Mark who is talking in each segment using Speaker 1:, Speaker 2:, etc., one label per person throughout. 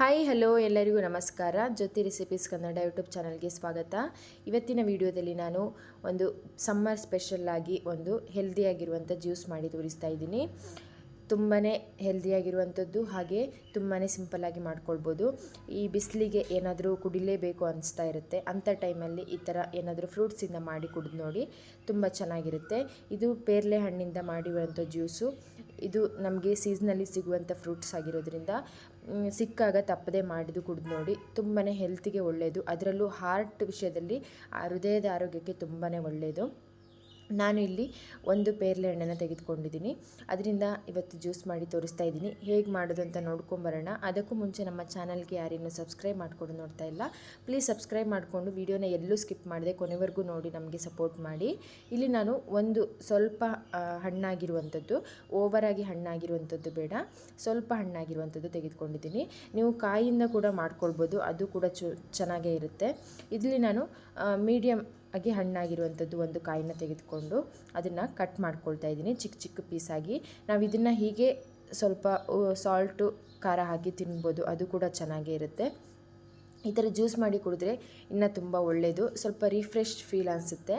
Speaker 1: Hi hello ಎಲ್ಲರಿಗೂ ನಮಸ್ಕಾರ. ಜ್ಯೋತಿ recipes Kannada YouTube ಚಾನಲ್ಗೆ ಸ್ವಾಗತ. ಇವತ್ತಿನ ವಿಡಿಯೋದಲ್ಲಿ ನಾನು ಒಂದು ಸಮ್ಮರ್ ಸ್ಪೆಷಲ್ಲಾಗಿ ಒಂದು ಹೆಲ್ದಿಯಾಗಿರುವಂಥ ಜ್ಯೂಸ್ ಮಾಡಿ ತೋರಿಸ್ತಾ ಇದ್ದೀನಿ. ತುಂಬಾ ಹೆಲ್ದಿಯಾಗಿರುವಂಥದ್ದು ಹಾಗೆ ತುಂಬಾ ಸಿಂಪಲ್ಲಾಗಿ ಮಾಡ್ಕೊಳ್ಬೋದು. ಈ ಬಿಸಿಲಿಗೆ ಏನಾದರೂ ಕುಡಿಲೇಬೇಕು ಅನಿಸ್ತಾ ಇರುತ್ತೆ. ಅಂಥ ಟೈಮಲ್ಲಿ ಈ ಥರ ಏನಾದರೂ ಫ್ರೂಟ್ಸಿಂದ ಮಾಡಿ ಕುಡಿದು ನೋಡಿ ತುಂಬ ಚೆನ್ನಾಗಿರುತ್ತೆ. ಇದು ಪೇರ್ಲೆ ಹಣ್ಣಿಂದ ಮಾಡಿರುವಂಥ ಜ್ಯೂಸು ಇದು ನಮಗೆ ಸೀಸನಲ್ಲಿ ಸಿಗುವಂಥ ಫ್ರೂಟ್ಸ್ ಆಗಿರೋದ್ರಿಂದ ಸಿಕ್ಕಾಗ ತಪ್ಪದೆ ಮಾಡಿದ್ದು ಕುಡಿದು ನೋಡಿ ತುಂಬಾ ಹೆಲ್ತಿಗೆ ಒಳ್ಳೆಯದು ಅದರಲ್ಲೂ ಹಾರ್ಟ್ ವಿಷಯದಲ್ಲಿ ಹೃದಯದ ಆರೋಗ್ಯಕ್ಕೆ ತುಂಬಾ ಒಳ್ಳೆಯದು ನಾನು ಇಲ್ಲಿ ಒಂದು ಪೇರ್ಲೆ ಹಣ್ಣನ್ನು ತೆಗೆದುಕೊಂಡಿದ್ದೀನಿ. ಅದರಿಂದ ಇವತ್ತು ಜ್ಯೂಸ್ ಮಾಡಿ ತೋರಿಸ್ತಾ ಇದ್ದೀನಿ. ಹೇಗೆ ಮಾಡೋದು ಅಂತ ನೋಡ್ಕೊಂಬರೋಣ ಅದಕ್ಕೂ ಮುಂಚೆ ನಮ್ಮ ಚಾನಲ್ಗೆ ಯಾರೇನು ಸಬ್ಸ್ಕ್ರೈಬ್ ಮಾಡಿಕೊಂಡು ನೋಡ್ತಾ ಇಲ್ಲ. ಪ್ಲೀಸ್ ಸಬ್ಸ್ಕ್ರೈಬ್ ಮಾಡಿಕೊಂಡು ವೀಡಿಯೋನ ಎಲ್ಲೂ ಸ್ಕಿಪ್ ಮಾಡಿದೆ ಕೊನೆವರೆಗೂ ನೋಡಿ ನಮಗೆ ಸಪೋರ್ಟ್ ಮಾಡಿ. ಇಲ್ಲಿ ನಾನು ಒಂದು ಸ್ವಲ್ಪ ಹಣ್ಣಾಗಿರುವಂಥದ್ದು, ಓವರಾಗಿ ಹಣ್ಣಾಗಿರುವಂಥದ್ದು ಬೇಡ. ಸ್ವಲ್ಪ ಹಣ್ಣಾಗಿರುವಂಥದ್ದು ತೆಗೆದುಕೊಂಡಿದ್ದೀನಿ. ನೀವು ಕಾಯಿಯಿಂದ ಕೂಡ ಮಾಡ್ಕೊಳ್ಬೋದು. ಅದು ಕೂಡ ಚು, ಚೆನ್ನಾಗೇ ಇರುತ್ತೆ. ಇಲ್ಲಿ ನಾನು ಮೀಡಿಯಮ್ ಆಗಿ ಹಣ್ಣಾಗಿರುವಂಥದ್ದು ಒಂದು ಕಾಯಿನ ತೆಗೆದುಕೊಂಡು ಅದನ್ನು ಕಟ್ ಮಾಡ್ಕೊಳ್ತಾ ಇದ್ದೀನಿ. ಚಿಕ್ಕ ಚಿಕ್ಕ ಪೀಸಾಗಿ. ನಾವು ಇದನ್ನು ಹೀಗೆ ಸ್ವಲ್ಪ ಸಾಲ್ಟು, ಖಾರ ಹಾಕಿ ತಿನ್ಬೋದು. ಅದು ಕೂಡ ಚೆನ್ನಾಗೇ ಇರುತ್ತೆ. ಈ ಥರ ಜ್ಯೂಸ್ ಮಾಡಿ ಕುಡಿದ್ರೆ ಇನ್ನೂ ತುಂಬ ಒಳ್ಳೆಯದು ಸ್ವಲ್ಪ ರಿಫ್ರೆಶ್ ಫೀಲ್ ಅನಿಸುತ್ತೆ.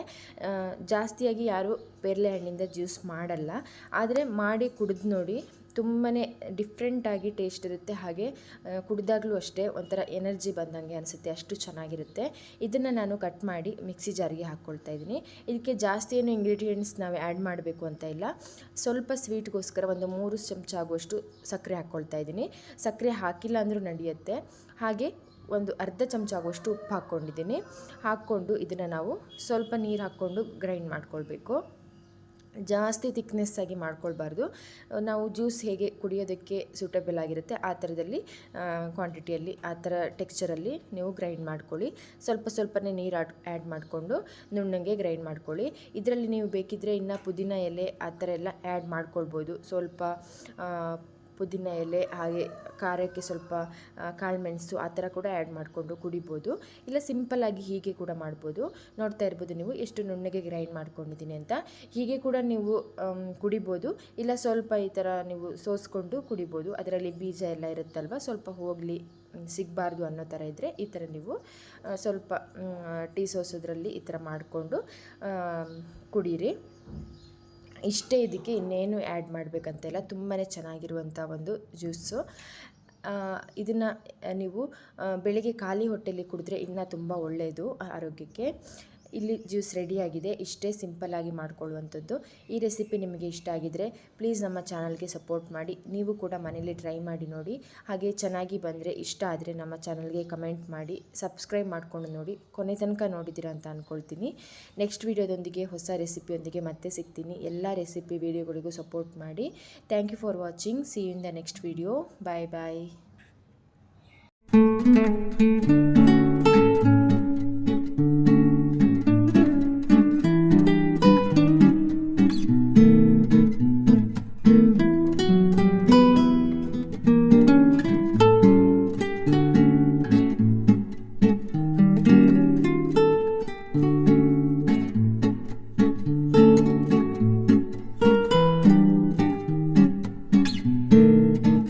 Speaker 1: ಜಾಸ್ತಿಯಾಗಿ ಯಾರು ಪೇರಲೆ ಹಣ್ಣಿಂದ ಜ್ಯೂಸ್ ಮಾಡಲ್ಲ. ಆದರೆ ಮಾಡಿ ಕುಡಿದು ನೋಡಿ ತುಂಬಾ ಡಿಫ್ರೆಂಟಾಗಿ ಟೇಸ್ಟ್ ಇರುತ್ತೆ. ಹಾಗೆ ಕುಡಿದಾಗಲೂ ಅಷ್ಟೇ ಒಂಥರ ಎನರ್ಜಿ ಬಂದಂಗೆ ಅನಿಸುತ್ತೆ, ಅಷ್ಟು ಚೆನ್ನಾಗಿರುತ್ತೆ. ಇದನ್ನು ನಾನು ಕಟ್ ಮಾಡಿ ಮಿಕ್ಸಿ ಜಾರಿಗೆ ಹಾಕ್ಕೊಳ್ತಾ ಇದ್ದೀನಿ. ಇದಕ್ಕೆ ಜಾಸ್ತಿ ಏನು ಇಂಗ್ರೀಡಿಯೆಂಟ್ಸ್ ನಾವು ಆ್ಯಡ್ ಮಾಡಬೇಕು ಅಂತ ಇಲ್ಲ. ಸ್ವಲ್ಪ ಸ್ವೀಟ್ಗೋಸ್ಕರ ಒಂದು ಮೂರು ಚಮಚ ಆಗುವಷ್ಟು ಸಕ್ಕರೆ ಹಾಕ್ಕೊಳ್ತಾ ಇದ್ದೀನಿ. ಸಕ್ಕರೆ ಹಾಕಿಲ್ಲ ಅಂದರೂ ನಡೆಯುತ್ತೆ. ಹಾಗೆ ಒಂದು ಅರ್ಧ ಚಮಚ ಆಗುವಷ್ಟು ಉಪ್ಪು ಹಾಕ್ಕೊಂಡಿದ್ದೀನಿ ಹಾಕ್ಕೊಂಡು ಇದನ್ನು ನಾವು ಸ್ವಲ್ಪ ನೀರು ಹಾಕ್ಕೊಂಡು ಗ್ರೈಂಡ್ ಮಾಡ್ಕೊಳ್ಬೇಕು. ಜಾಸ್ತಿ ಥಿಕ್ನೆಸ್ ಆಗಿ ಮಾಡ್ಕೊಳ್ಬಾರ್ದು. ನಾವು ಜ್ಯೂಸ್ ಹೇಗೆ ಕುಡಿಯೋದಕ್ಕೆ ಸೂಟಬಲ್ ಆಗಿರುತ್ತೆ, ಆ ಥರದಲ್ಲಿ ಕ್ವಾಂಟಿಟಿಯಲ್ಲಿ ಆ ಥರ ಟೆಕ್ಸ್ಚರಲ್ಲಿ ನೀವು ಗ್ರೈಂಡ್ ಮಾಡ್ಕೊಳ್ಳಿ. ಸ್ವಲ್ಪ ಸ್ವಲ್ಪನೇ ನೀರು ಆಡ್ ಆ್ಯಡ್ ಮಾಡಿಕೊಂಡು ನುಣ್ಣಗೆ ಗ್ರೈಂಡ್ ಮಾಡ್ಕೊಳ್ಳಿ. ಇದರಲ್ಲಿ ನೀವು ಬೇಕಿದ್ದರೆ ಇನ್ನು ಪುದೀನ ಎಲೆ ಆ ಥರ ಎಲ್ಲ ಆ್ಯಡ್ ಮಾಡ್ಕೊಳ್ಬೋದು. ಸ್ವಲ್ಪ ಪುದೀನ ಎಲೆ, ಹಾಗೆ ಖಾರಕ್ಕೆ ಸ್ವಲ್ಪ ಕಾಳುಮೆಣಸು ಆ ಥರ ಕೂಡ ಆ್ಯಡ್ ಮಾಡಿಕೊಂಡು ಕುಡಿಬೋದು. ಇಲ್ಲ ಸಿಂಪಲ್ಲಾಗಿ ಹೀಗೆ ಕೂಡ ಮಾಡ್ಬೋದು. ನೋಡ್ತಾ ಇರ್ಬೋದು ನೀವು ಎಷ್ಟು ನುಣ್ಣಗೆ ಗ್ರೈಂಡ್ ಮಾಡ್ಕೊಂಡಿದ್ದೀನಿ ಅಂತ. ಹೀಗೆ ಕೂಡ ನೀವು ಕುಡಿಬೋದು. ಇಲ್ಲ ಸ್ವಲ್ಪ ಈ ಥರ ನೀವು ಸೋಸ್ಕೊಂಡು ಕುಡಿಬೋದು. ಅದರಲ್ಲಿ ಬೀಜ ಎಲ್ಲ ಇರುತ್ತಲ್ವ? ಸ್ವಲ್ಪ ಹೋಗಲಿ ಸಿಗಬಾರ್ದು ಅನ್ನೋ ಥರ ಇದ್ದರೆ ಈ ಥರ ನೀವು ಸ್ವಲ್ಪ ಟೀ ಸೋಸೋದ್ರಲ್ಲಿ ಈ ಥರ ಮಾಡಿಕೊಂಡು ಕುಡೀರಿ. ಇಷ್ಟೇ ಇದಕ್ಕೆ ಇನ್ನೇನು ಆ್ಯಡ್ ಮಾಡಬೇಕಂತೆಲ್ಲ. ತುಂಬಾ ಚೆನ್ನಾಗಿರುವಂಥ ಒಂದು ಜ್ಯೂಸು ಇದನ್ನು ನೀವು ಬೆಳಿಗ್ಗೆ ಖಾಲಿ ಹೊಟ್ಟೆಯಲ್ಲಿ ಕುಡಿದ್ರೆ ಇನ್ನೂ ತುಂಬ ಒಳ್ಳೆಯದು ಆರೋಗ್ಯಕ್ಕೆ. ಇಲ್ಲಿ ಜ್ಯೂಸ್ ರೆಡಿಯಾಗಿದೆ ಇಷ್ಟೇ ಸಿಂಪಲ್ಲಾಗಿ ಮಾಡ್ಕೊಳ್ಳುವಂಥದ್ದು. ಈ ರೆಸಿಪಿ ನಿಮಗೆ ಇಷ್ಟ ಆಗಿದರೆ ಪ್ಲೀಸ್ ನಮ್ಮ ಚಾನಲ್ಗೆ ಸಪೋರ್ಟ್ ಮಾಡಿ. ನೀವು ಕೂಡ ಮನೇಲಿ ಟ್ರೈ ಮಾಡಿ ನೋಡಿ. ಹಾಗೆ ಚೆನ್ನಾಗಿ ಬಂದರೆ ಇಷ್ಟ ಆದರೆ ನಮ್ಮ ಚಾನಲ್ಗೆ ಕಮೆಂಟ್ ಮಾಡಿ ಸಬ್ಸ್ಕ್ರೈಬ್ ಮಾಡಿಕೊಂಡು ನೋಡಿ. ಕೊನೆ ತನಕ ನೋಡಿದ್ದೀರಾ ಅಂತ ಅಂದ್ಕೊಳ್ತೀನಿ ನೆಕ್ಸ್ಟ್ ವೀಡಿಯೋದೊಂದಿಗೆ ಹೊಸ ರೆಸಿಪಿಯೊಂದಿಗೆ ಮತ್ತೆ ಸಿಗ್ತೀನಿ. ಎಲ್ಲ ರೆಸಿಪಿ ವೀಡಿಯೋಗಳಿಗೂ ಸಪೋರ್ಟ್ ಮಾಡಿ. Thank you for watching see in the next video bye bye